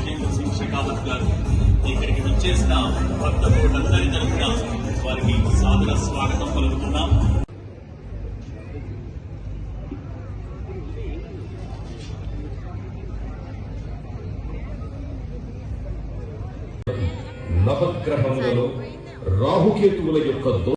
గజేంద్ర సింగ్ షెకావత్ గారు ఇక్కడికి విచ్చేసిన భక్త కోటందరి తరఫున వారికి సాదర స్వాగతం పలుకుతున్నాం. నవగ్రహములలో రాహుకేతువుల యొక్క